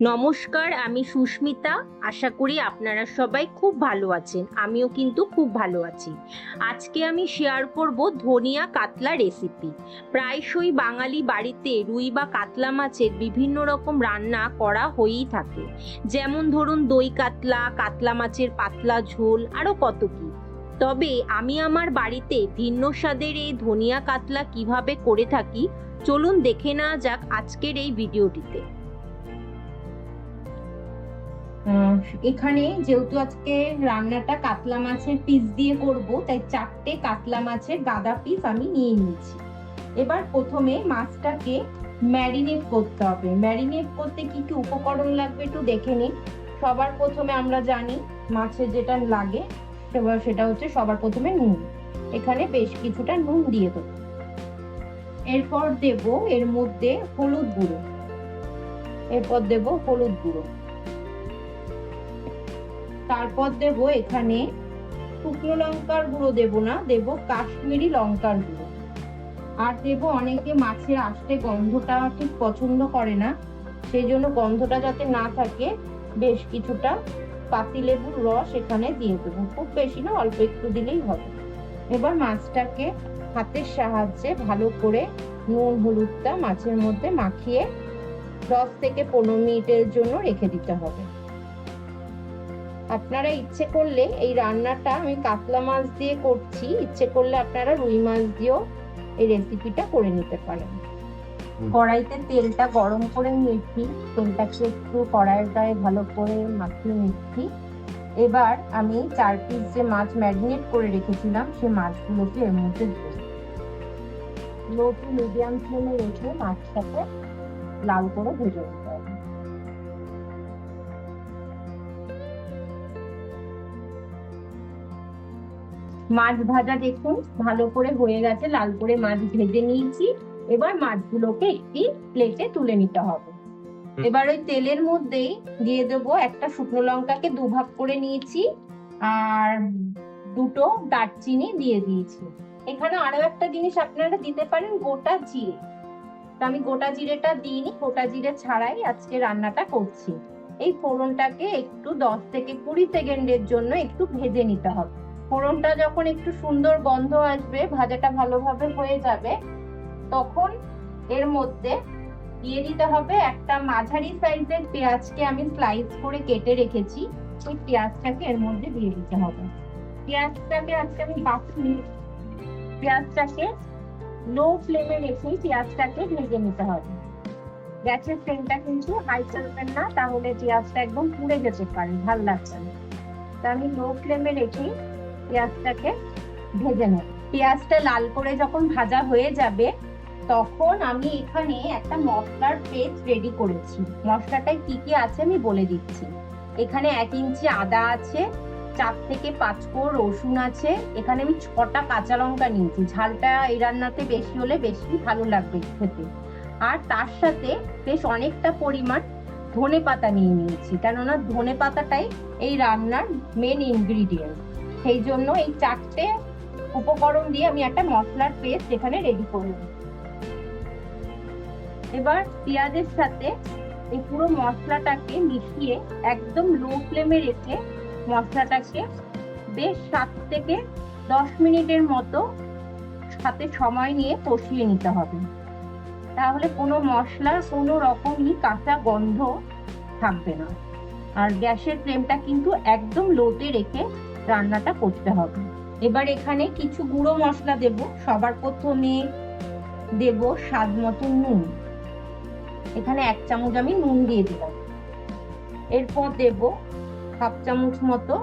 নমস্কার, আমি সুস্মিতা। আশা করি আপনারা সবাই খুব ভালো আছেন। আমিও কিন্তু খুব ভালো আছি। আজকে আমি শেয়ার করব ধনিয়া কাতলা রেসিপি প্রায়শই বাঙালি বাড়িতে রুই বা কাতলা মাছের বিভিন্ন রকম রান্না করা হয়েই থাকে। যেমন ধরুন, দই কাতলা কাতলা মাছের পাতলা ঝোল আরও কত কি। তবে আমি আমার বাড়িতে ভিন্ন স্বাদের এই ধনিয়া কাতলা কীভাবে করে থাকি, চলুন দেখে নেওয়া যাক আজকের এই ভিডিওটিতে এখানে যেহেতু আজকে রান্নাটা কাতলা মাছের পিস দিয়ে করব, তাই চারটে কাতলা মাছের গাদা পিস আমি নিয়ে নিয়েছি। এবার প্রথমে মাছটাকে ম্যারিনেট করতে হবে। ম্যারিনেট করতে কি কি উপকরণ লাগবে একটু দেখে নিন। সবার প্রথমে আমরা জানি মাছের যেটা লাগে সেটা হচ্ছে সবার প্রথমে নুন। এখানে বেশ কিছুটা নুন দিয়ে দেবো। এরপর দেব এর মধ্যে হলুদ গুঁড়ো। এরপর দেব হলুদ গুঁড়ো। তারপর দেব এখানে শুকনো লঙ্কার গুঁড়ো দেব না, দেব কাশ্মীরি লঙ্কার গুঁড়ো। আর দেব অনেকে মাছের আষ্টে গন্ধটা ঠিক পছন্দ করে না সেই জন্য গন্ধটা যাতে না থাকে, বেশ কিছুটা পাতিলেবুর রস এখানে দিয়ে দেবো। খুব বেশি না, অল্প একটু দিলেই হবে। এবার মাছটাকে হাতের সাহায্যে ভালো করে নুন, হলুদটা মাছের মধ্যে মাখিয়ে দশ থেকে পনেরো মিনিটের জন্য রেখে দিতে হবে। আপনারা ইচ্ছে করলে এই রান্নাটা আমি কাতলা মাছ দিয়ে করছি। ইচ্ছে করলে আপনারা রুই মাছ দিয়েও এই রেসিপিটা করে নিতে পারেন। কড়াইতে তেলটা গরম করে নিয়েছি। তেলটাকে একটু কড়াইয়ের গায়ে ভালো করে মাখিয়ে নিচ্ছি। এবার আমি চার পিস যে মাছ ম্যারিনেট করে রেখেছিলাম সেই মাছগুলোকে এর মধ্যে দেবো লো টু মিডিয়াম ফ্লেমে রেখে মাছটাকে লাল করে ভেজে মাছ ভাজা দেখুন ভালো করে হয়ে গেছে লাল করে মাছ ভেজে নিয়েছি। এবার মাছগুলোকে একটি প্লেটে তুলে নিতে হবে। এবার ওই তেলের মধ্যেই দিয়ে দেবো একটা শুকনো লঙ্কাকে দুভাগ করে নিয়েছি আর দুটো দারচিনি দিয়ে দিয়েছি। এখানে আরও একটা জিনিস আপনারা দিতে পারেন গোটা জিরে। তো আমি গোটা জিরেটা দিইনি গোটা জিরে ছাড়াই আজকে রান্নাটা করছি। এই ফোড়নটাকে একটু দশ থেকে কুড়ি সেকেন্ডের জন্য একটু ভেজে নিতে হবে। ফোড়নটা যখন একটু সুন্দর গন্ধ আসবে, ভাজাটা ভালোভাবে হয়ে যাবে, তখন এর মধ্যে দিয়ে দিতে হবে একটা মাঝারি সাইজের পেঁয়াজকে আমি স্লাইস করে কেটে রেখেছি। সেই পেঁয়াজটাকে এর মধ্যে দিয়ে দিতে হবে। পেঁয়াজটাকে আজকে আমি বাকি পেঁয়াজটাকে লো ফ্লেমে রেখে পেঁয়াজটাকে ভেজে নিতে হবে। গ্যাসের ফ্লেমটা কিন্তু হাই চলবেন না, তাহলে পেঁয়াজটা একদম পুড়ে যেতে পারে ভালো লাগছে না। তা আমি লো ফ্লেমে রেখে পেঁয়াজটাকে ভেজে নেব। পেঁয়াজটা লাল করে যখন ভাজা হয়ে যাবে, তখন আমি এখানে একটা মশলার পেস্ট রেডি করেছি। মশলাটায় কি কি আছে আমি বলে দিচ্ছি। এখানে এক ইঞ্চি আদা আছে, চার থেকে পাঁচ কোর রসুন আছে। এখানে আমি ছটা কাঁচা লঙ্কা নিয়েছি। ঝালটা এই রান্নাতে বেশি হলে বেশি ভালো লাগবে খেতে। আর তার সাথে বেশ অনেকটা পরিমাণ ধনে পাতা নিয়ে নিয়েছি। কেননা ধনে পাতাটাই এই রান্নার মেন ইনগ্রিডিয়েন্ট সেই জন্য এই চারটে উপকরণ দিয়ে আমি একটা মশলার পেস্ট এখানে রেডি করলাম এবার পেঁয়াজের সাথে এই পুরো মশলাটাকে মিশিয়ে একদম লো ফ্লেমে রেখে মশলাটাকে বেশ সাত থেকে দশ মিনিটের মতো সাথে সময় নিয়ে কষিয়ে নিতে হবে। তাহলে কোনো মশলার কোনো রকমই কাঁচা গন্ধ থাকবে না। আর গ্যাসের ফ্লেমটা কিন্তু একদম লোতে রেখে রান্নাটা করতে হবে। এবার এখানে কিছু গুঁড়ো মশলা দেব, সবার প্রথমে দেব স্বাদ মতো নুন। এখানে এক চামচ আমি নুন দিয়ে দিলাম। এরপর দেব হাফ চামচ মতো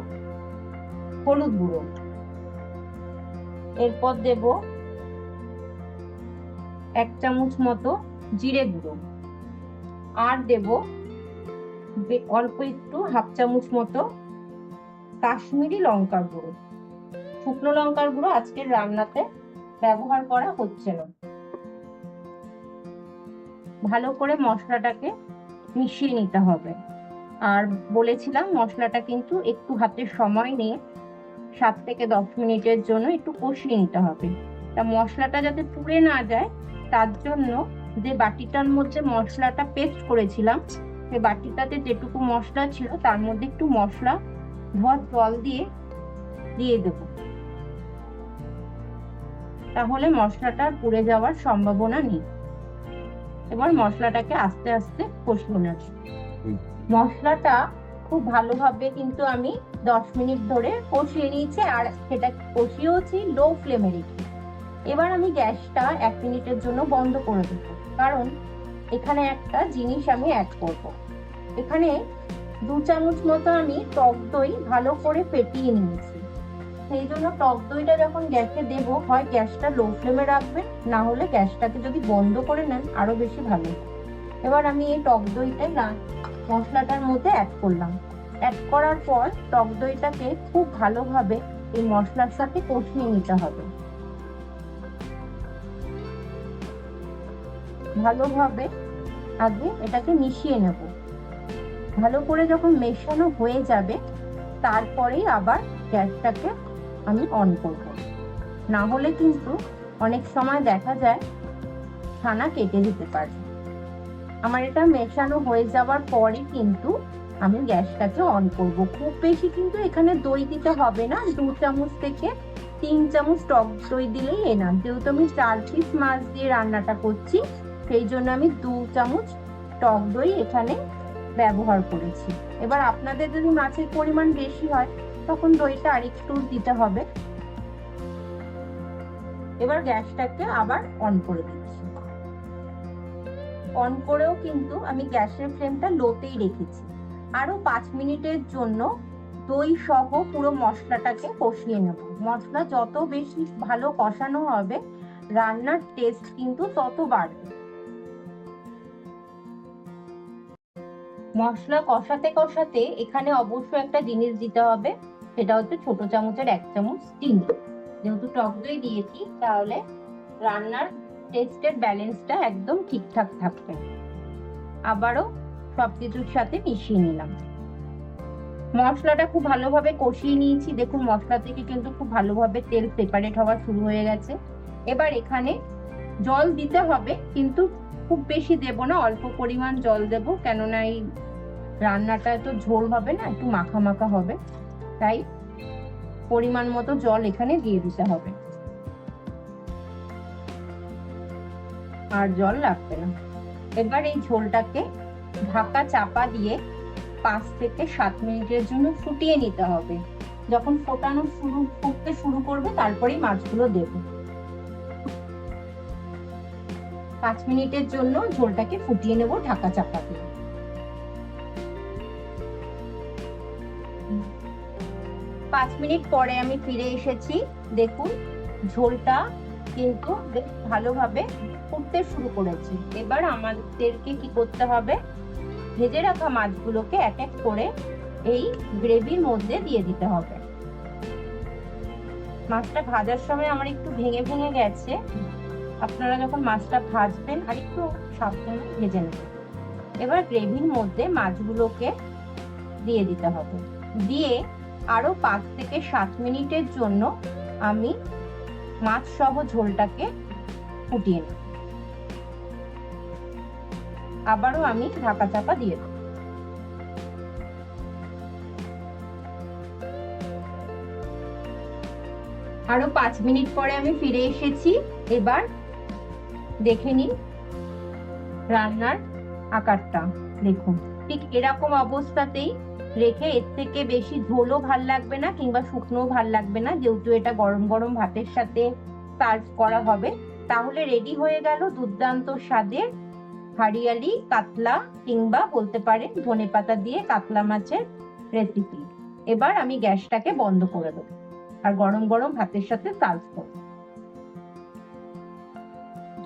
হলুদ গুঁড়ো। এরপর দেব এক চামচ মতো জিরে গুঁড়ো। আর দেব অল্প একটু হাফ চামচ মতো কাশ্মীরি লঙ্কার গুঁড়ো। শুকনো লঙ্কার গুঁড়ো আজকের রান্নাতে ব্যবহার করা হচ্ছে না। ভালো করে মশলাটাকে মিশিয়ে নিতে হবে। আর বলেছিলাম, মশলাটা কিন্তু একটু হাতে সময় নিয়ে সাত থেকে দশ মিনিটের জন্য একটু কষিয়ে নিতে হবে। তা মশলাটা যাতে পুড়ে না যায়, তার জন্য যে বাটিটার মধ্যে মশলাটা পেস্ট করেছিলাম সে বাটিটাতে যেটুকু মশলা ছিল, তার মধ্যে একটু মশলা ধোয়া জল দিয়ে দিয়ে দেব তাহলে মশলাটা পুড়ে যাওয়ার সম্ভাবনা নেই এবার মশলাটাকে আস্তে আস্তে কষিয়ে হুম। মশলাটা খুব ভালোভাবে কিন্তু আমি দশ মিনিট ধরে কষিয়ে নিয়েছি আর সেটা কষিয়েওছি লো ফ্লেমে রেখে এবার আমি গ্যাসটা এক মিনিটের জন্য বন্ধ করে দেবো কারণ এখানে একটা জিনিস আমি অ্যাড করব। এখানে দু চামচ মতো আমি টক দই ভালো করে ফেটিয়ে নিয়েছি। সেই জন্য টক দইটা যখন গ্যাসে দেব, হয় গ্যাসটা লো ফ্লেমে রাখবেন, না হলে গ্যাসটাকে যদি বন্ধ করে নেন, আরও বেশি ভালো এবার আমি এই টক দইটা না মশলাটার মধ্যে অ্যাড করলাম। অ্যাড করার পর টক দইটাকে খুব ভালোভাবে এই মশলার সাথে কষিয়ে নিতে হবে। ভালোভাবে আগে এটাকে মিশিয়ে নেব। ভালো করে যখন মেশানো হয়ে যাবে, তারপরেই আবার গ্যাসটাকে আমি অন করব। না হলে কিন্তু অনেক সময় দেখা যায় ছানা কেটে যেতে পারে। আমার এটা মেশানো হয়ে যাওয়ার পরে কিন্তু আমি গ্যাসটাকে অন করব। খুব বেশি কিন্তু এখানে দই দিতে হবে না। দু চামচ থেকে তিন চামচ টক দই দিলেই এনাম যেহেতু আমি চার পিস মাছ দিয়ে রান্নাটা করছি, সেই জন্য আমি দু চামচ টক দই এখানে ব্যবহার করেছি। এবার আপনাদের যদি মাছের পরিমাণ বেশি হয়, তখন দইটা আরেকটু দিতে হবে। এবার গ্যাসটাকে আবার অন করে দিচ্ছি। অন করেও কিন্তু আমি গ্যাসের ফ্লেমটা লোতেই রেখেছি। আরও পাঁচ মিনিটের জন্য দই সহ পুরো মশলাটাকে কষিয়ে নেব। মশলা যত বেশি ভালো কষানো হবে, রান্নার টেস্ট কিন্তু তত বাড়বে। মশলা কষাতে কষাতে এখানে অবশ্যই একটা জিনিস দিতে হবে, সেটা হচ্ছে ছোট চামচের এক চামচ চিনি যেহেতু টক দই দিয়েছি, তাহলে রান্নার টেস্টের ব্যালেন্সটা একদম ঠিকঠাক থাকবে। আবারও সবকিছুর সাথে মিশিয়ে নিলাম। মশলাটা খুব ভালোভাবে কষিয়ে নিয়েছি। দেখুন, মশলা থেকে কিন্তু খুব ভালোভাবে তেল সেপারেট হওয়া শুরু হয়ে গেছে। এবার এখানে জল দিতে হবে, কিন্তু খুব বেশি দেব না, অল্প পরিমাণ জল দেব, কেননা এই রান্নাটা তো ঝোল হবে না, একটু মাখা মাখা হবে, তাই পরিমাণ মতো জল এখানে দিয়ে দিতে হবে। আর জল লাগবে না। এবার এই ঝোলটাকে ঢাকা চাপা দিয়ে পাঁচ থেকে সাত মিনিটের জন্য ফুটিয়ে নিতে হবে। যখন ফোটানো শুরু, ফুটতে শুরু করবে, তারপরেই মাছগুলো দেবো। পাঁচ মিনিটের জন্য ঝোলটাকে ফুটিয়ে নেব ঢাকা চাপা দিয়ে পাঁচ মিনিট পরে আমি ফিরে এসেছি। দেখুন, ঝোলটা কিন্তু বেশ ভালোভাবে ফুটতে শুরু করেছে। এবার আমাদেরকে কি করতে হবে? ভেজে রাখা মাছগুলোকে এক এক করে এই গ্রেভির মধ্যে দিয়ে দিতে হবে। মাছটা ভাজার সময় আমার একটু ভেঙে ভেঙে গেছে। আপনারা যখন মাছটা ভাজবেন আর একটু সাবধানে ভেজে নেবেন। এবার গ্রেভির মধ্যে মাছগুলোকে দিয়ে দিতে হবে। দিয়ে আরও পাঁচ থেকে সাত মিনিটের জন্য আমি মাছ সহ ঝোলটাকে ফুটিয়ে নেব। আবারও আমি ঢাকা চাপা দিয়ে দেব। আরও পাঁচ মিনিট পরে আমি ফিরে এসেছি। এবার দেখে নিন। রান্নার আকারটা দেখুন। ঠিক এরকম অবস্থাতেই রেখে এর থেকে বেশি ঝোলও ভালো লাগবে না কিংবা শুকনো ভালো লাগবে না। যেহেতু এটা গরম গরম ভাতের সাথে সার্ভ করা হবে। তাহলে রেডি হয়ে গেল দুর্দান্ত স্বাদের হারিয়ালি কাতলা কিংবা বলতে পারেন ধনে পাতা দিয়ে কাতলা মাছের রেসিপি এবার আমি গ্যাসটাকে বন্ধ করে দেবো। আর গরম গরম ভাতের সাথে সার্ভ করব।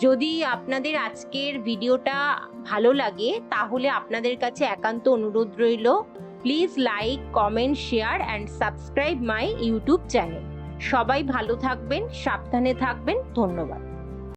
যদি আপনাদের আজকের ভিডিওটা ভালো লাগে, তাহলে আপনাদের কাছে একান্ত অনুরোধ রইল please like comment share and subscribe my YouTube channel সবাই ভালো থাকবেন, সাবধানে থাকবেন, ধন্যবাদ।